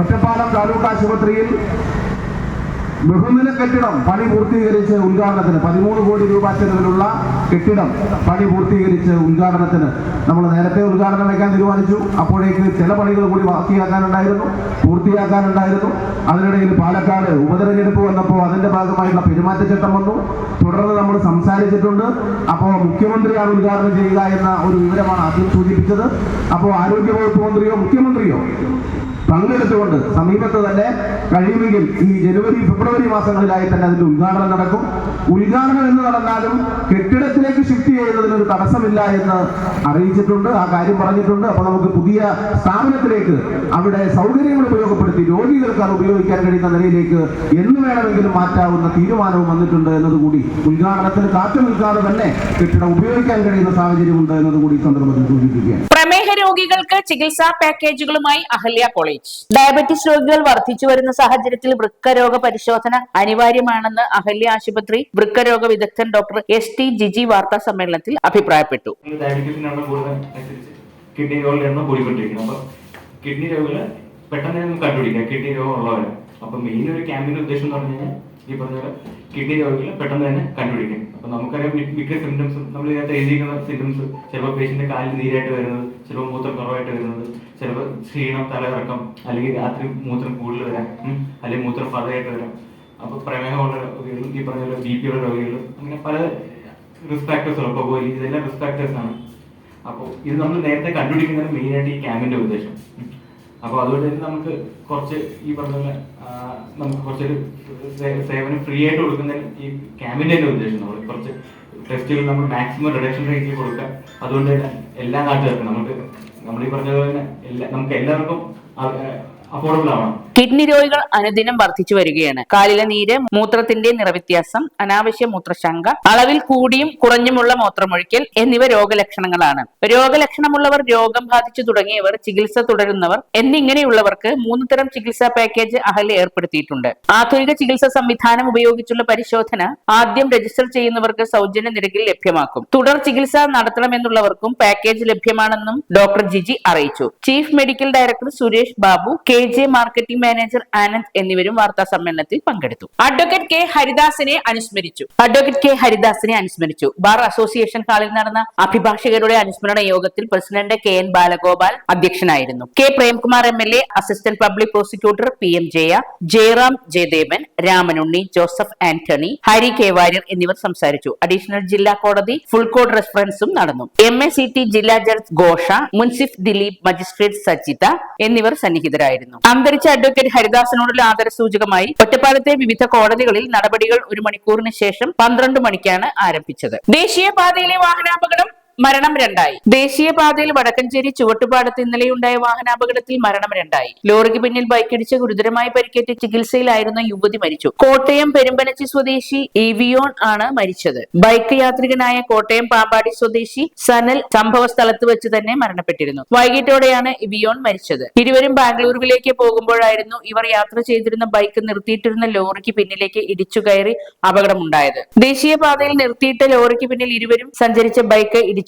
ഒറ്റപ്പാലം താലൂക്ക് ആശുപത്രിയിൽ ബഹുനില കെട്ടിടം പണി പൂർത്തീകരിച്ച് ഉദ്ഘാടനത്തിന് പതിമൂന്ന് കോടി രൂപ ചെലവിലുള്ള കെട്ടിടം പണി പൂർത്തീകരിച്ച് ഉദ്ഘാടനത്തിന് നമ്മൾ നേരത്തെ ഉദ്ഘാടനം വയ്ക്കാൻ തീരുമാനിച്ചു. അപ്പോഴേക്ക് ചില പണികൾ കൂടി ബാക്കിയാക്കാനുണ്ടായിരുന്നു പൂർത്തിയാക്കാനുണ്ടായിരുന്നു. അതിനിടയിൽ പാലക്കാട് ഉപതെരഞ്ഞെടുപ്പ് വന്നപ്പോൾ അതിന്റെ ഭാഗമായിട്ടുള്ള പെരുമാറ്റച്ചട്ടം വന്നു. തുടർന്ന് നമ്മൾ സംസാരിച്ചിട്ടുണ്ട്. അപ്പോൾ മുഖ്യമന്ത്രിയാണ് ഉദ്ഘാടനം ചെയ്യുക എന്ന ഒരു വിവരമാണ് ആദ്യം സൂചിപ്പിച്ചത്. അപ്പോൾ ആരോഗ്യ വകുപ്പ് മന്ത്രിയോ മുഖ്യമന്ത്രിയോ? പങ്കെടുത്തുകൊണ്ട് സമീപത്ത് തന്നെ കഴിയുമെങ്കിൽ ഈ ജനുവരി ഫെബ്രുവരി മാസങ്ങളിലായി തന്നെ അതിന്റെ ഉദ്ഘാടനം നടക്കും. ഉദ്ഘാടനം എന്ന് നടന്നാലും കെട്ടിടത്തിലേക്ക് ഷിഫ്റ്റ് ചെയ്യുന്നതിന് ഒരു തടസ്സമില്ല എന്ന് അറിയിച്ചിട്ടുണ്ട് ആ കാര്യം പറഞ്ഞിട്ടുണ്ട്. അപ്പൊ നമുക്ക് പുതിയ സ്ഥാപനത്തിലേക്ക് അവിടെ സൗകര്യങ്ങൾ ഉപയോഗപ്പെടുത്തി രോഗികൾക്ക് അത് ഉപയോഗിക്കാൻ കഴിയുന്ന നിലയിലേക്ക് എന്ന് വേണമെങ്കിലും മാറ്റാവുന്ന തീരുമാനവും വന്നിട്ടുണ്ട് എന്നതുകൂടി ഉദ്ഘാടനത്തിന് കാത്തു നിൽക്കാതെ തന്നെ കെട്ടിടം ഉപയോഗിക്കാൻ കഴിയുന്ന സാഹചര്യമുണ്ട് എന്നതുകൂടി സന്ദർഭത്തിൽ സൂചിപ്പിക്കുകയാണ്. പ്രമേഹ രോഗികൾക്ക് ചികിത്സാ പാക്കേജുകളുമായി അഹല്യ കോളേജ് ഡയബറ്റിസ് രോഗികൾ വർദ്ധിച്ചു വരുന്ന സാഹചര്യത്തിൽ വൃക്കരോഗ പരിശോധന അനിവാര്യമാണെന്ന് അഹല്യ ആശുപത്രി വൃക്കരോഗ വിദഗ്ധൻ ഡോക്ടർ എസ് ടി ജിജി വാർത്താ സമ്മേളനത്തിൽ അഭിപ്രായപ്പെട്ടു. കിഡ്നി കിഡ്നി രോഗികൾ പെട്ടെന്ന് കണ്ടുപിടിക്കാം കിഡ്നി രോഗം ഉള്ളവരെ അപ്പൊ മെയിൻ ഒരു ക്യാമ്പിന്റെ ഉദ്ദേശം എന്ന് പറഞ്ഞു കഴിഞ്ഞാൽ ഈ പറഞ്ഞ പോലെ കിഡ്നി രോഗികൾ പെട്ടെന്ന് തന്നെ കണ്ടുപിടിക്കും. അപ്പൊ നമുക്കറിയാം മിക്ക സിംറ്റംസും നമ്മൾ ഇതിനകത്ത് എഴുതിയിരിക്കുന്ന സിംറ്റംസ് ചിലപ്പോൾ പേഷ്യന്റ് കാലിൽ നീരായിട്ട് വരുന്നത് ചിലപ്പോൾ മൂത്രം കുറവായിട്ട് വരുന്നത് ചിലപ്പോൾ ക്ഷീണം തലകറക്കം അല്ലെങ്കിൽ രാത്രി മൂത്രം കൂടുതൽ വരാം അല്ലെങ്കിൽ മൂത്രം പതയായിട്ട് വരാം അപ്പൊ പ്രമേഹമുള്ള രോഗികളും ഈ പറഞ്ഞ പോലെ ബി പി ഉള്ള രോഗികളും അങ്ങനെ പല റിസ്ക് ഫാക്ടേഴ്സ് ഉള്ള ഇപ്പോൾ ഇതെല്ലാം റിസ്ക് ഫാക്ടേഴ്സ് ആണ്. അപ്പോൾ ഇത് നമ്മൾ നേരത്തെ കണ്ടുപിടിക്കുന്നതിന് മെയിനായിട്ട് ഈ ക്യാമ്പിന്റെ ഉദ്ദേശം. അപ്പോൾ അതുകൊണ്ട് തന്നെ നമുക്ക് കുറച്ച് ഈ പറഞ്ഞ നമുക്ക് കുറച്ചൊരു സേവനം ഫ്രീ ആയിട്ട് കൊടുക്കുന്നതിന് ഈ ക്യാമ്പിന്റെ തന്നെ ഉദ്ദേശം. നമ്മൾ കുറച്ച് ടെസ്റ്റുകൾ നമ്മൾ മാക്സിമം റിഡക്ഷൻ റേറ്റിൽ കൊടുക്കുക. അതുകൊണ്ട് തന്നെ എല്ലാ നാട്ടുകാർക്കും നമുക്ക് നമ്മൾ ഈ പറഞ്ഞതുപോലെ പോലെ തന്നെ എല്ലാ നമുക്ക് എല്ലാവർക്കും കിഡ്നി രോഗികൾ അനുദിനം വർദ്ധിച്ചു വരികയാണ്. കാലിലെ നീര് മൂത്രത്തിന്റെ നിറവ്യത്യാസം അനാവശ്യ മൂത്രശങ്ക അളവിൽ കൂടിയും കുറഞ്ഞുമുള്ള മൂത്രമൊഴിക്കൽ എന്നിവ രോഗലക്ഷണങ്ങളാണ്. രോഗലക്ഷണമുള്ളവർ രോഗം ബാധിച്ചു തുടങ്ങിയവർ ചികിത്സ തുടരുന്നവർ എന്നിങ്ങനെയുള്ളവർക്ക് മൂന്ന് തരം ചികിത്സാ പാക്കേജ് അഹൽ ഏർപ്പെടുത്തിയിട്ടുണ്ട്. ആധുനിക ചികിത്സാ സംവിധാനം ഉപയോഗിച്ചുള്ള പരിശോധന ആദ്യം രജിസ്റ്റർ ചെയ്യുന്നവർക്ക് സൗജന്യ നിരക്കിൽ ലഭ്യമാക്കും. തുടർ ചികിത്സ നടത്തണമെന്നുള്ളവർക്കും പാക്കേജ് ലഭ്യമാണെന്നും ഡോക്ടർ ജിജി അറിയിച്ചു. Chief medical director Suresh Babu K. J marketing manager Anand എന്നിവരും വാർത്താ സമ്മേളനത്തിൽ പങ്കെടുത്തു. അഡ്വക്കേറ്റ് കെ ഹരിദാസിനെ അനുസ്മരിച്ചു. അഡ്വക്കേറ്റ് കെ ഹരിദാസിനെ അനുസ്മരിച്ചു. ബാർ അസോസിയേഷൻ ഹാളിൽ നടന്ന അഭിഭാഷകരുടെ അനുസ്മരണ യോഗത്തിൽ പ്രസിഡന്റ് കെ എൻ ബാലഗോപാൽ അധ്യക്ഷനായിരുന്നു. K Premkumar M L A assistant public prosecutor P M Jaya Jayaram Jayadevan Ramanunni Joseph Antony Hari K Warrier എന്നിവർ സംസാരിച്ചു. അഡീഷണൽ ജില്ലാ കോടതി ഫുൾ കോർട്ട് റെഫറൻസും നടന്നു. എം എ സി ടി ജില്ലാ ജഡ്ജ് ഘോഷ മുൻസിഫ് ദിലീപ് മജിസ്ട്രേറ്റ് സജിത എന്നിവർ സന്നിഹിതരായിരുന്നു. അന്തരിച്ച അഡ്വക്കേറ്റ് ഹരിദാസിനോടുള്ള ആദരസൂചകമായി ഒറ്റപ്പാലത്തെ വിവിധ കോടതികളിൽ നടപടികൾ ഒരു മണിക്കൂറിന് ശേഷം പന്ത്രണ്ട് മണിക്കാണ് ആരംഭിച്ചത്. ദേശീയപാതയിലെ വാഹനാപകടം മരണം രണ്ടായി. ദേശീയപാതയിൽ വടക്കഞ്ചേരി ചുവട്ടുപാടത്ത് ഇന്നലെയുണ്ടായ വാഹനാപകടത്തിൽ മരണം രണ്ടായി. ലോറിക്ക് പിന്നിൽ ബൈക്കിടിച്ച് ഗുരുതരമായി പരിക്കേറ്റ് ചികിത്സയിലായിരുന്ന യുവതി മരിച്ചു. കോട്ടയം പെരുമ്പനച്ചി സ്വദേശി ഇവിയോൺ ആണ് മരിച്ചത്. ബൈക്ക് യാത്രികനായ കോട്ടയം പാമ്പാടി സ്വദേശി സനൽ സംഭവ സ്ഥലത്ത് വെച്ച് തന്നെ മരണപ്പെട്ടിരുന്നു. വൈകിട്ടോടെയാണ് ഇവിയോൺ മരിച്ചത്. ഇരുവരും ബാംഗ്ലൂരുവിലേക്ക് പോകുമ്പോഴായിരുന്നു ഇവർ യാത്ര ചെയ്തിരുന്ന ബൈക്ക് നിർത്തിയിട്ടിരുന്ന ലോറിക്ക് പിന്നിലേക്ക് ഇടിച്ചു കയറി അപകടമുണ്ടായത്. ദേശീയപാതയിൽ നിർത്തിയിട്ട ലോറിക്ക് പിന്നിൽ ഇരുവരും സഞ്ചരിച്ച ബൈക്ക് ഇടിച്ചു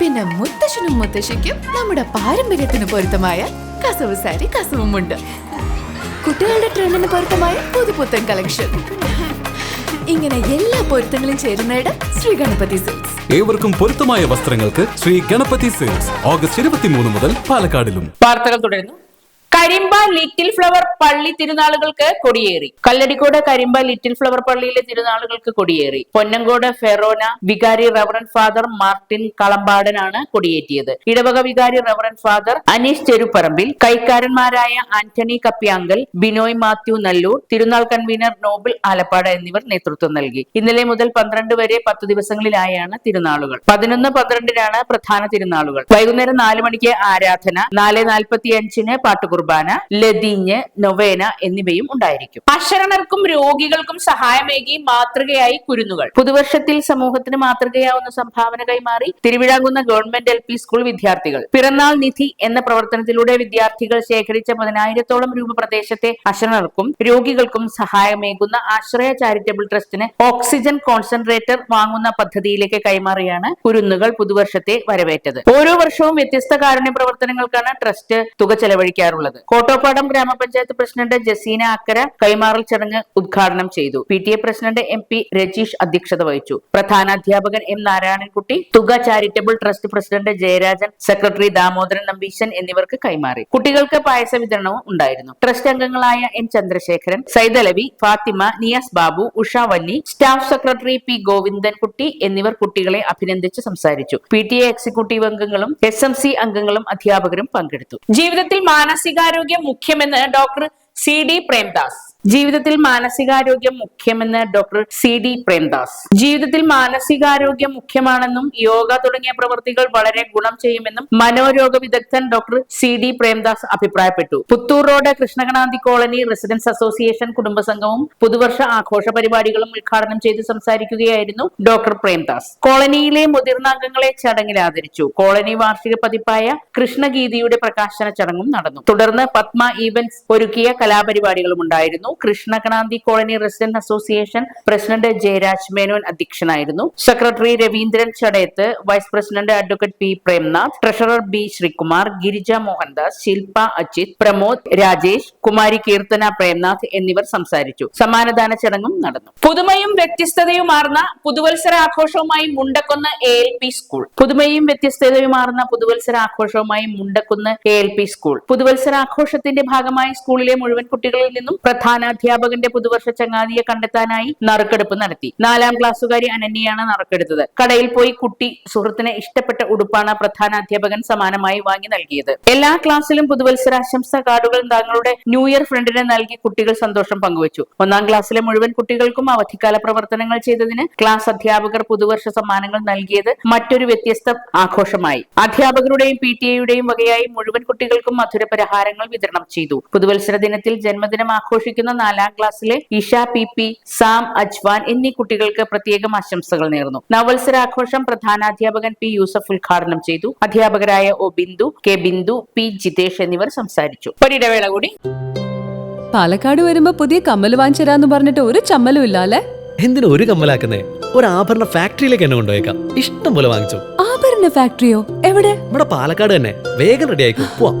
പിന്നെ മുത്തശ്ശനും മുത്തശ്ശിക്കും നമ്മുടെ പാരമ്പര്യത്തിന് പൊരുത്തമായ കസവ് സാരി കസവും ഉണ്ട് കുട്ടികളുടെ ട്രെൻഡിന് പൊരുത്തമായ പുതുപുത്തൻ കളക്ഷൻ ഇങ്ങനെ എല്ലാ പൊരുത്തങ്ങളും ചേരുന്നിടം ശ്രീ ഗണപതി സിൽക്സ് ഏവർക്കും പൊരുത്തമായ വസ്ത്രങ്ങൾക്ക് ശ്രീ ഗണപതി സിൽക്സ് ഓഗസ്റ്റ് ഇരുപത്തിമൂന്ന് മുതൽ പാലക്കാടിലും. വാർത്തകൾ തുടരുന്നു. കരിമ്പ ലിറ്റിൽ ഫ്ലവർ പള്ളി തിരുനാളുകൾക്ക് കൊടിയേറി. കല്ലടിക്കോട് കരിമ്പ ലിറ്റിൽ ഫ്ലവർ പള്ളിയിലെ തിരുനാളുകൾക്ക് കൊടിയേറി. പൊന്നങ്കോട് ഫെറോന വികാരി റവറൻ ഫാദർ മാർട്ടിൻ കളമ്പാടനാണ് കൊടിയേറ്റിയത്. ഇടവക വികാരി റവറൻ ഫാദർ അനീഷ് ചെരുപ്പറമ്പിൽ കൈക്കാരന്മാരായ ആന്റണി കപ്പ്യാങ്കൽ ബിനോയ് മാത്യു നല്ലൂർ തിരുനാൾ കൺവീനർ നോബിൾ ആലപ്പാട് എന്നിവർ നേതൃത്വം നൽകി. ഇന്നലെ മുതൽ പന്ത്രണ്ട് വരെ പത്ത് ദിവസങ്ങളിലായാണ് തിരുനാളുകൾ. പതിനൊന്ന് പന്ത്രണ്ടിനാണ് പ്രധാന തിരുനാളുകൾ. വൈകുന്നേരം നാല് മണിക്ക് ആരാധന നാല് നാൽപ്പത്തി അഞ്ചിന് പാട്ടുകുർബാന ലതീഞ്ഞ് നൊവേന എന്നിവയും ഉണ്ടായിരിക്കും. അശരണർക്കും രോഗികൾക്കും സഹായമേകി മാതൃകയായി കുരുന്നുകൾ. പുതുവർഷത്തിൽ സമൂഹത്തിന് മാതൃകയാവുന്ന സംഭാവന കൈമാറി Thiruvizhamkunnu government L P school വിദ്യാർത്ഥികൾ. പിറന്നാൾ നിധി എന്ന പ്രവർത്തനത്തിലൂടെ വിദ്യാർത്ഥികൾ ശേഖരിച്ച പതിനായിരത്തോളം രൂപ പ്രദേശത്തെ അശരണർക്കും രോഗികൾക്കും സഹായമേകുന്ന ആശ്രയ ചാരിറ്റബിൾ ട്രസ്റ്റിന് ഓക്സിജൻ കോൺസെൻട്രേറ്റർ വാങ്ങുന്ന പദ്ധതിയിലേക്ക് കൈമാറിയാണ് കുരുന്നുകൾ പുതുവർഷത്തെ വരവേറ്റത്. ഓരോ വർഷവും വ്യത്യസ്ത കാരുണ്യ പ്രവർത്തനങ്ങൾക്കാണ് ട്രസ്റ്റ് തുക ചെലവഴിക്കാറുള്ളത്. കോട്ടോപ്പാടം ഗ്രാമപഞ്ചായത്ത് പ്രസിഡന്റ് ജസീന അക്കര കൈമാറൽ ചടങ്ങ് ഉദ്ഘാടനം ചെയ്തു. P T A president M P Rajeesh അധ്യക്ഷത വഹിച്ചു. പ്രധാനാധ്യാപകൻ എം നാരായണൻകുട്ടി തുക charitable trust president Jayarajan secretary Damodaran Nambeesan എന്നിവർക്ക് കൈമാറി. കുട്ടികൾക്ക് പായസ വിതരണവും ഉണ്ടായിരുന്നു. ട്രസ്റ്റ് അംഗങ്ങളായ എൻ ചന്ദ്രശേഖരൻ സൈദലവി ഫാത്തിമ നിയാസ് ബാബു ഉഷ വന്നി സ്റ്റാഫ് സെക്രട്ടറി പി ഗോവിന്ദൻകുട്ടി എന്നിവർ കുട്ടികളെ അഭിനന്ദിച്ച് സംസാരിച്ചു. പി ടി എ എക്സിക്യൂട്ടീവ് അംഗങ്ങളും എസ് എം സി അംഗങ്ങളും അധ്യാപകരും പങ്കെടുത്തു. ജീവിതത്തിൽ മാനസികാരോഗ്യം മുഖ്യമെന്ന് ഡോക്ടർ സി ഡി പ്രേംദാസ്. ജീവിതത്തിൽ മാനസികാരോഗ്യം മുഖ്യമെന്ന് ഡോക്ടർ സി ഡി പ്രേംദാസ്. ജീവിതത്തിൽ മാനസികാരോഗ്യം മുഖ്യമാണെന്നും യോഗ തുടങ്ങിയ പ്രവൃത്തികൾ വളരെ ഗുണം ചെയ്യുമെന്നും മനോരോഗ വിദഗ്ധൻ ഡോക്ടർ സി ഡി പ്രേംദാസ് അഭിപ്രായപ്പെട്ടു. Puthur road Krishnakananthi colony residence association കുടുംബസംഘവും പുതുവർഷ ആഘോഷ പരിപാടികളും ഉദ്ഘാടനം ചെയ്ത് സംസാരിക്കുകയായിരുന്നു ഡോക്ടർ പ്രേംദാസ്. കോളനിയിലെ മുതിർന്ന അംഗങ്ങളെ ചടങ്ങിൽ ആദരിച്ചു. കോളനി വാർഷിക പതിപ്പായ കൃഷ്ണഗീതിയുടെ പ്രകാശന ചടങ്ങും നടന്നു. തുടർന്ന് പത്മ ഈവന്റ്സ് ഒരുക്കിയ കലാപരിപാടികളും ഉണ്ടായിരുന്നു Krishnakananthi colony resident association president Jayaraj Menon അധ്യക്ഷനായിരുന്നു. Secretary Raveendran Chadayath vice president advocate P Premnath treasurer B Sreekumar Girija Mohandas Shilpa Ajith Pramod Rajesh Kumari Keerthana Premnath എന്നിവർ സംസാരിച്ചു. സമ്മാനദാന ചടങ്ങും നടന്നു. പുതുമയും വ്യത്യസ്തതയുമാർന്ന പുതുവത്സര ആഘോഷവുമായി Mundakkonnu A L P school. പുതുമയും വ്യത്യസ്തതയുമാർന്ന പുതുവത്സര ആഘോഷവുമായി Mundakkunnu A L P school. പുതുവത്സര ആഘോഷത്തിന്റെ ഭാഗമായി സ്കൂളിലെ മുഴുവൻ കുട്ടികളിൽ നിന്നും പ്രധാനാധ്യാപകന്റെ പുതുവർഷ ചങ്ങാതിയെ കണ്ടെത്താനായി നറുക്കെടുപ്പ് നടത്തി. നാലാം ക്ലാസ്സുകാരി അനന്യയാണ് നറുക്കെടുത്തത്. കടയിൽ പോയി കുട്ടി സുഹൃത്തിന് ഇഷ്ടപ്പെട്ട ഉടുപ്പാണ് പ്രധാനാധ്യാപകൻ സമാനമായി വാങ്ങി നൽകിയത്. എല്ലാ ക്ലാസ്സിലും പുതുവത്സരാശംസ കാർഡുകൾ തങ്ങളുടെ ന്യൂ ഇയർ ഫ്രണ്ടിന് നൽകി കുട്ടികൾ സന്തോഷം പങ്കുവച്ചു. ഒന്നാം ക്ലാസ്സിലെ മുഴുവൻ കുട്ടികൾക്കും അവധിക്കാല പ്രവർത്തനങ്ങൾ ചെയ്തതിന് ക്ലാസ് അധ്യാപകർ പുതുവർഷ സമ്മാനങ്ങൾ നൽകിയത് മറ്റൊരു വ്യത്യസ്ത ആഘോഷമായി. അധ്യാപകരുടെയും പി ടി എയുടെയും വകയായി മുഴുവൻ കുട്ടികൾക്കും മധുര വിതരണം ചെയ്തു. പുതുവത്സര ദിനത്തിൽ ജന്മദിനം ആഘോഷിക്കുന്ന നാലാം ക്ലാസ്സിലെ Isha P P Sam Ajwan എന്നീ കുട്ടികൾക്ക് പ്രത്യേകം ആശംസകൾ നേർന്നു. നവത്സരാഘോഷം പ്രധാനാധ്യാപകൻ പി യൂസഫ് ഉദ്ഘാടനം ചെയ്തു. അധ്യാപകരായ O Bindu K Bindu P Jithesh എന്നിവർ സംസാരിച്ചു. ഒരിടവേള കൂടി. പാലക്കാട് വരുമ്പോ പുതിയ കമ്മൽ വാങ്ങിച്ചു പറഞ്ഞിട്ട് ഒരു ചമ്മലും ഇല്ല അല്ലേ? എന്തിനാ ഒരു കമ്മലാക്കുന്നേ? ഒരു ആഭരണ ഫാക്ടറിയിലേക്ക് എന്നെ കൊണ്ടുപോയേക്കാം. ഇഷ്ടം പോലെ വാങ്ങിച്ചു. ആഭരണ ഫാക്ടറിയോ? എവിടെ? ഇവിടെ പാലക്കാട് തന്നെ. വേഗം റെഡി ആയിക്കോ. പോവാം.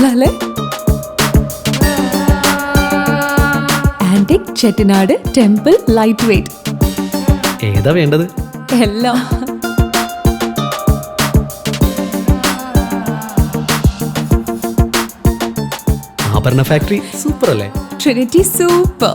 കൊള്ളാലേ antique Chettinad temple light weight ഏതാ വേണ്ടത്? എല്ലാം. ആഭരണ ഫാക്ടറി സൂപ്പർ അല്ലേ ട്രിനിറ്റി സൂപ്പർ.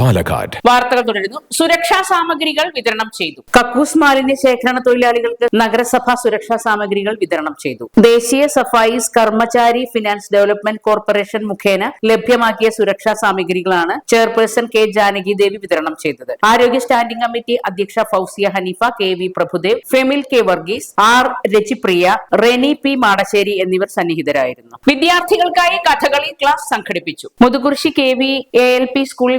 Palakkad. വാർത്തകൾ തുടരുന്നു. സുരക്ഷാ സാമഗ്രികൾ വിതരണം ചെയ്തു. കക്കൂസ് മാലിന്യ ശേഖരണ തൊഴിലാളികൾക്ക് നഗരസഭാ സുരക്ഷാ സാമഗ്രികൾ വിതരണം ചെയ്തു. ദേശീയ Safais Karmachari finance development corporation മുഖേന ലഭ്യമാക്കിയ സുരക്ഷാ സാമഗ്രികളാണ് ചെയർപേഴ്സൺ കെ ജാനകി ദേവി വിതരണം ചെയ്തത്. ആരോഗ്യ സ്റ്റാൻഡിംഗ് കമ്മിറ്റി അധ്യക്ഷ Fousiya Haneefa K V Prabhudev Femil K Varghese R Rajipriya Reni P Madassery എന്നിവർ സന്നിഹിതരായിരുന്നു. വിദ്യാർത്ഥികൾക്കായി കഥകളി ക്ലാസ് സംഘടിപ്പിച്ചു. Muthukurussi K V A L P school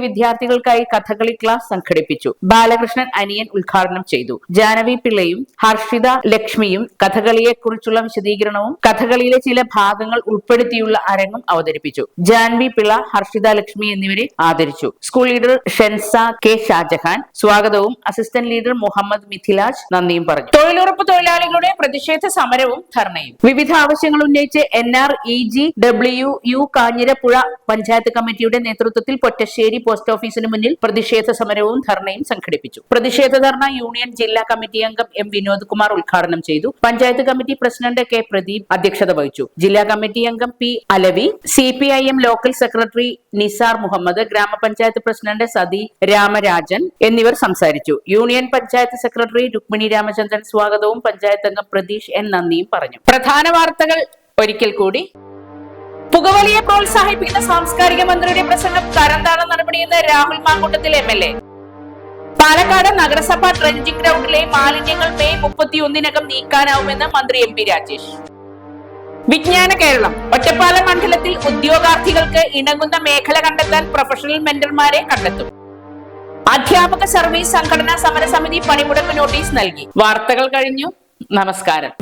വിദ്യാർത്ഥികൾക്കായി കഥകളി ക്ലാസ് സംഘടിപ്പിച്ചു. ബാലകൃഷ്ണൻ അനിയൻ ഉദ്ഘാടനം ചെയ്തു. ജാനവി പിള്ളയും ഹർഷിത ലക്ഷ്മിയും കഥകളിയെക്കുറിച്ചുള്ള വിശദീകരണവും കഥകളിയിലെ ചില ഭാഗങ്ങൾ ഉൾപ്പെടുത്തിയുള്ള അരങ്ങും അവതരിപ്പിച്ചു. ജാൻവി പിള്ള ഹർഷിത ലക്ഷ്മി എന്നിവരെ ആദരിച്ചു. School leader Shensa K Shajahan സ്വാഗതവും അസിസ്റ്റന്റ് ലീഡർ മുഹമ്മദ് മിഥിലാജ് നന്ദിയും പറഞ്ഞു. തൊഴിലുറപ്പ് തൊഴിലാളികളുടെ പ്രതിഷേധ സമരവും ധർണയും. വിവിധ ആവശ്യങ്ങൾ ഉന്നയിച്ച് N R E G W U Kanjirapuzha panchayat കമ്മിറ്റിയുടെ നേതൃത്വത്തിൽ പൊറ്റശ്ശേരി പോസ്റ്റ് ഓഫീസിന് മുന്നിൽ പ്രതിഷേധ സമരവും ധർണയും സംഘടിപ്പിച്ചു. പ്രതിഷേധ ധർണ യൂണിയൻ ജില്ലാ കമ്മിറ്റി അംഗം എം വിനോദ് കുമാർ ഉദ്ഘാടനം ചെയ്തു. Panchayat committee president K Pradeep അധ്യക്ഷത വഹിച്ചു. ജില്ലാ കമ്മിറ്റി അംഗം P Alavi C P I M local secretary Nisar Muhammad ഗ്രാമപഞ്ചായത്ത് പ്രസിഡന്റ് സതി രാമരാജൻ എന്നിവർ സംസാരിച്ചു. യൂണിയൻ പഞ്ചായത്ത് സെക്രട്ടറി രുക്മിണി രാമചന്ദ്രൻ സ്വാഗതവും പഞ്ചായത്ത് അംഗം പ്രതീഷ് എൻ നന്ദിയും പറഞ്ഞു. പ്രധാന വാർത്തകൾ ഒരിക്കൽ കൂടി. പുകവലിയെ പ്രോത്സാഹിപ്പിക്കുന്ന സാംസ്കാരിക മന്ത്രിയുടെ പ്രസംഗം തരംതാണ നടപടിയെന്ന് Rahul Mamkootathil M L A. Palakkad നഗരസഭ ട്രെഞ്ചിംഗ് ഗ്രൗണ്ടിലെ മാലിന്യങ്ങൾ മെയ് മുപ്പത്തിയൊന്നിനകം നീക്കാനാവുമെന്ന് മന്ത്രി എം പി രാജേഷ്. വിജ്ഞാന കേരളം ഒറ്റപ്പാലം മണ്ഡലത്തിൽ ഉദ്യോഗാർത്ഥികൾക്ക് ഇണങ്ങുന്ന മേഖല കണ്ടെത്താൻ പ്രൊഫഷണൽ മെന്റർമാരെ കണ്ടെത്തും. അധ്യാപക സർവീസ് സംഘടനാ സമരസമിതി പണിമുടക്ക് നോട്ടീസ് നൽകി. വാർത്തകൾ കഴിഞ്ഞു. നമസ്കാരം.